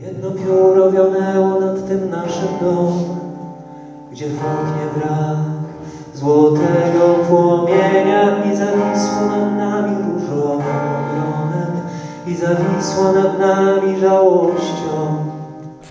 Jedno pióro wionęło nad tym naszym domem, gdzie w oknie brak złotego płomienia i zawisło nad nami różowym gronem i zawisło nad nami żałością.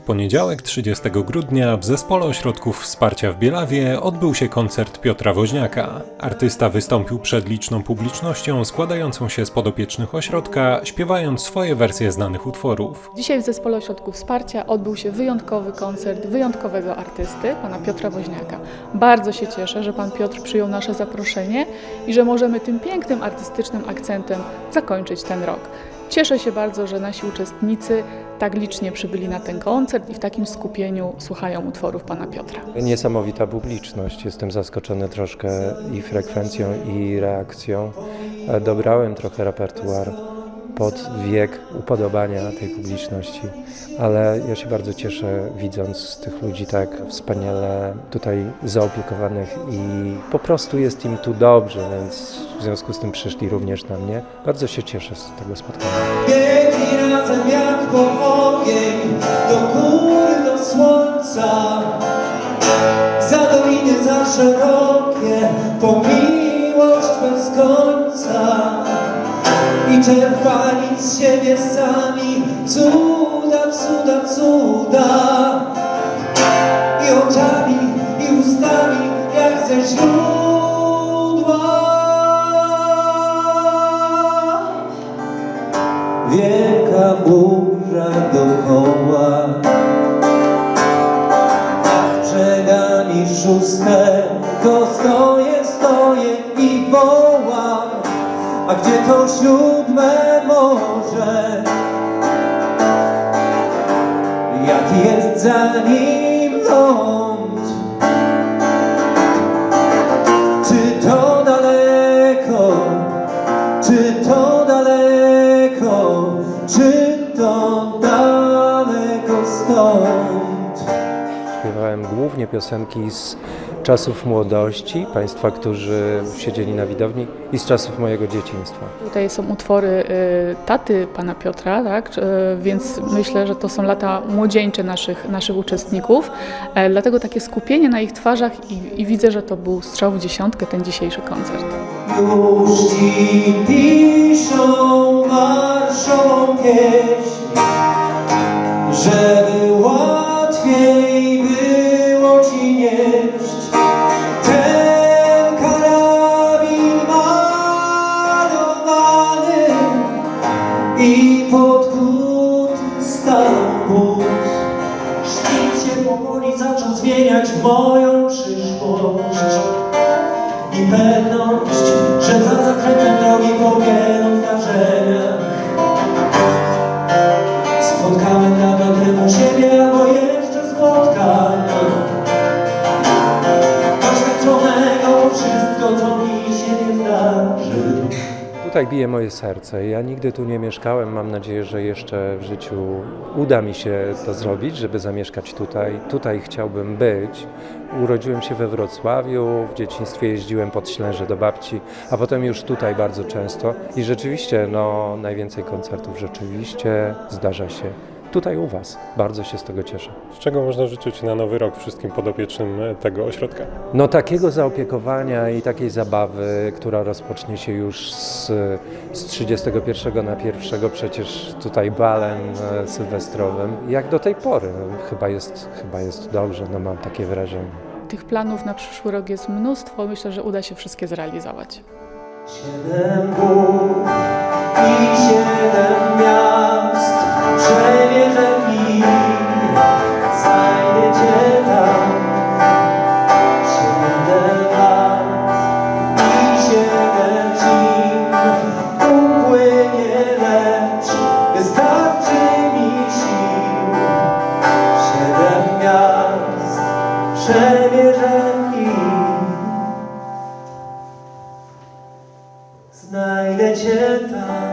Poniedziałek 30 grudnia w Zespole Ośrodków Wsparcia w Bielawie odbył się koncert Piotra Woźniaka. Artysta wystąpił przed liczną publicznością składającą się z podopiecznych ośrodka, śpiewając swoje wersje znanych utworów. Dzisiaj w Zespole Ośrodków Wsparcia odbył się wyjątkowy koncert wyjątkowego artysty, pana Piotra Woźniaka. Bardzo się cieszę, że pan Piotr przyjął nasze zaproszenie i że możemy tym pięknym artystycznym akcentem zakończyć ten rok. Cieszę się bardzo, że nasi uczestnicy tak licznie przybyli na ten koncert i w takim skupieniu słuchają utworów pana Piotra. Niesamowita publiczność. Jestem zaskoczony troszkę i frekwencją, i reakcją. Dobrałem trochę repertuar pod wiek upodobania tej publiczności, ale ja się bardzo cieszę, widząc tych ludzi tak wspaniale tutaj zaopiekowanych i po prostu jest im tu dobrze, więc w związku z tym przyszli również na mnie. Bardzo się cieszę z tego spotkania. Biegli razem jak po ogień, do góry, do słońca. Za doliny za szerokie, po miłość bez końca. I czerpali z siebie sami cuda, cuda, cuda. I oczami, i ustami, jak ze źródła. Wielka burza dokoła Nad brzegami szóstego stoję gdzie to siódme morze? Jaki jest za nim ląd? Śpiewałem głównie piosenki z czasów młodości, Państwa, którzy siedzieli na widowni i z czasów mojego dzieciństwa. Tutaj są utwory y, taty pana Piotra, tak? y, więc myślę, że to są lata młodzieńcze naszych, naszych uczestników. E, dlatego takie skupienie na ich twarzach i, i widzę, że to był strzał w dziesiątkę ten dzisiejszy koncert. Już ci piszą marszową pieśń, żeby zmieniać moją przyszłość i pewność, że za zakrętem drogi po wielu zdarzeniach spotkałem nadal temu siebie, albo jeszcze spotkam doświadczonego wszystko, co mi się. Tutaj bije moje serce. Ja nigdy tu nie mieszkałem. Mam nadzieję, że jeszcze w życiu uda mi się to zrobić, żeby zamieszkać tutaj. Tutaj chciałbym być. Urodziłem się we Wrocławiu, w dzieciństwie jeździłem pod Ślęże do babci, a potem już tutaj bardzo często. I rzeczywiście, no, najwięcej koncertów rzeczywiście zdarza się tutaj u Was. Bardzo się z tego cieszę. Z czego można życzyć na nowy rok wszystkim podopiecznym e, tego ośrodka? No takiego zaopiekowania i takiej zabawy, która rozpocznie się już z, z 31 na 1 przecież tutaj balem e, sylwestrowym, jak do tej pory. Chyba, jest, chyba jest dobrze, no mam takie wrażenie. Tych planów na przyszły rok jest mnóstwo. Myślę, że uda się wszystkie zrealizować. Siedem gór i siedem 街道